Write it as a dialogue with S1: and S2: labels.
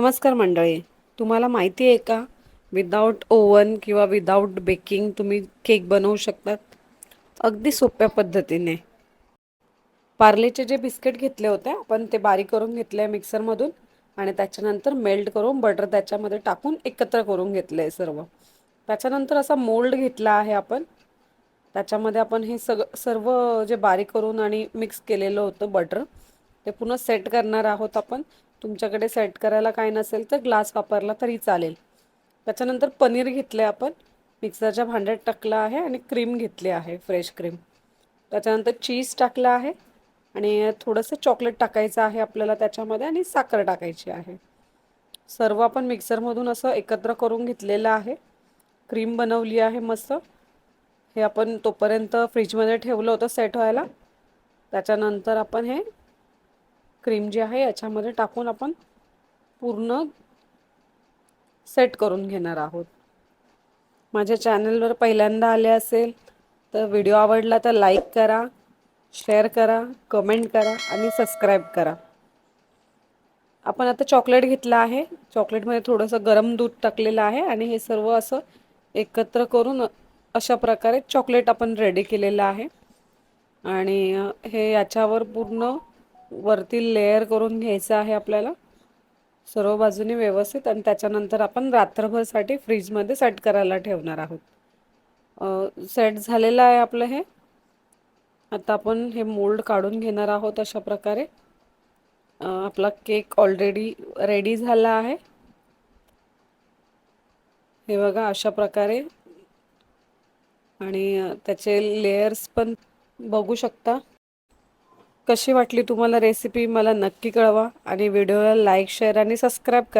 S1: नमस्कार मंडळी. तुम्हाला माहिती आहे का? विदाऊट ओव्हन किंवा विदाऊट बेकिंग तुम्ही केक बनवू शकतात. अगदी सोप्या पद्धतीने. पार्लेचे जे बिस्किट घेतले होते आपण ते बारीक करून घेतले मिक्सरमधून आणि त्याच्यानंतर मेल्ट करून बटर त्याच्यामध्ये टाकून एकत्र करून घेतले सर्व. त्याच्यानंतर असा मोल्ड घेतला आहे आपण. त्याच्यामध्ये आपण हे सग सर्व जे बारीक करून आणि मिक्स केलेलं होतं बटर ते पुन्हा सेट करणार आहोत आपण. तुमच्याकडे सेट करायला काय नसेल तर ग्लास वापरला तरी चालेल. त्याच्यानंतर पनीर घेतले आपण. मिक्सरच्या भांड्यात टाकलं आहे आणि क्रीम घेतली आहे फ्रेश क्रीम त्याच्यानंतर चीज टाकलं आहे आणि थोडंसं चॉकलेट टाकायचं आहे आपल्याला त्याच्यामध्ये आणि साखर टाकायची आहे. सर्व आपण मिक्सरमधून असं एकत्र करून घेतलेलं आहे. क्रीम बनवली आहे मस्त. हे आपण तोपर्यंत फ्रीजमध्ये ठेवलं होतं सेट व्हायला. त्याच्यानंतर आपण हे क्रीम जी आहे याच्यामध्ये टाकून आपण पूर्ण सेट करून घेणार आहोत. माझ्या चॅनलवर पहिल्यांदा आले असेल तर व्हिडिओ आवडला तर लाईक करा शेअर करा कमेंट करा आणि सबस्क्राईब करा. आपण आता चॉकलेट घेतलं आहे. चॉकलेटमध्ये थोडंसं गरम दूध टाकलेलं आहे आणि हे सर्व असं एकत्र करून अशा प्रकारे चॉकलेट आपण रेडी केलेलं आहे. आणि हे याच्यावर पूर्ण वरती लेअर करून घ्यायचं आहे आपल्याला. सर्व बाजूने व्यवस्थित आणि त्याच्यानंतर आपण रात्रभरसाठी फ्रीजमध्ये सेट करायला ठेवणार आहोत. सेट झालेलं आहे आपलं हे. आता आपण हे मोल्ड काढून घेणार आहोत अशा प्रकारे. आपला केक ऑलरेडी रेडी झाला आहे. हे बघा अशा प्रकारे. आणि त्याचे लेयर्स पण बघू शकता. कशी वाटली तुम्हाला रेसिपी मला नक्की कळवा आणि व्हिडिओला लाईक शेअर आणि सबस्क्राईब करा.